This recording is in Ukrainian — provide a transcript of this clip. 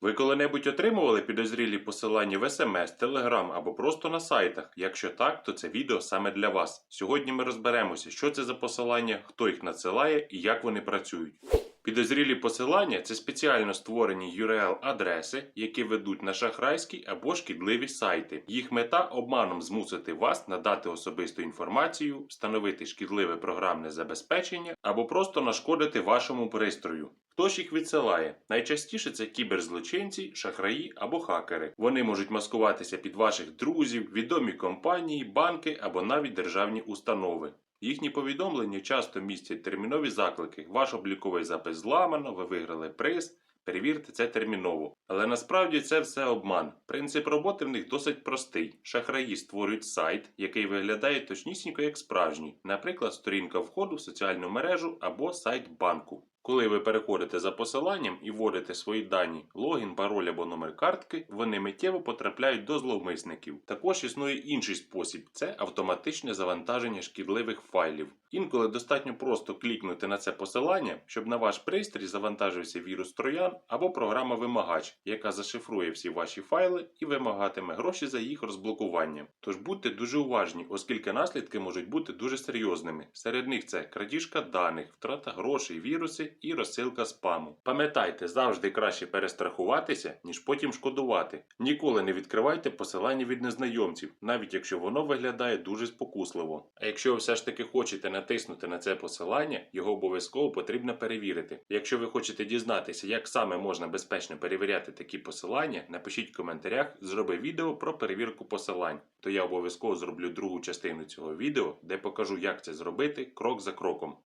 Ви коли-небудь отримували підозрілі посилання в SMS, Telegram або просто на сайтах? Якщо так, то це відео саме для вас. Сьогодні ми розберемося, що це за посилання, хто їх надсилає і як вони працюють. Підозрілі посилання це спеціально створені URL-адреси, які ведуть на шахрайські або шкідливі сайти. Їх мета обманом змусити вас надати особисту інформацію, встановити шкідливе програмне забезпечення або просто нашкодити вашому пристрою. Хто ж їх відсилає? Найчастіше це кіберзлочинці, шахраї або хакери. Вони можуть маскуватися під ваших друзів, відомі компанії, банки або навіть державні установи. Їхні повідомлення часто містять термінові заклики. Ваш обліковий запис зламано, ви виграли приз. Перевірте це терміново. Але насправді це все обман. Принцип роботи в них досить простий. Шахраї створюють сайт, який виглядає точнісінько як справжній, наприклад, сторінка входу в соціальну мережу або сайт банку. Коли ви переходите за посиланням і вводите свої дані, логін, пароль або номер картки, вони миттєво потрапляють до зловмисників. Також існує інший спосіб це автоматичне завантаження шкідливих файлів. Інколи достатньо просто клікнути на це посилання, щоб на ваш пристрій завантажився вірус троян або програма вимагач, яка зашифрує всі ваші файли і вимагатиме гроші за їх розблокування. Тож будьте дуже уважні, оскільки наслідки можуть бути дуже серйозними. Серед них це крадіжка даних, втрата грошей, віруси і розсилка спаму. Пам'ятайте, завжди краще перестрахуватися, ніж потім шкодувати. Ніколи не відкривайте посилання від незнайомців, навіть якщо воно виглядає дуже спокусливо. А якщо ви все ж таки хочете натиснути на це посилання, його обов'язково потрібно перевірити. Якщо ви хочете дізнатися, як саме можна безпечно перевіряти такі посилання, напишіть в коментарях, зроби відео про перевірку посилань. То я обов'язково зроблю другу частину цього відео, де покажу, як це зробити крок за кроком.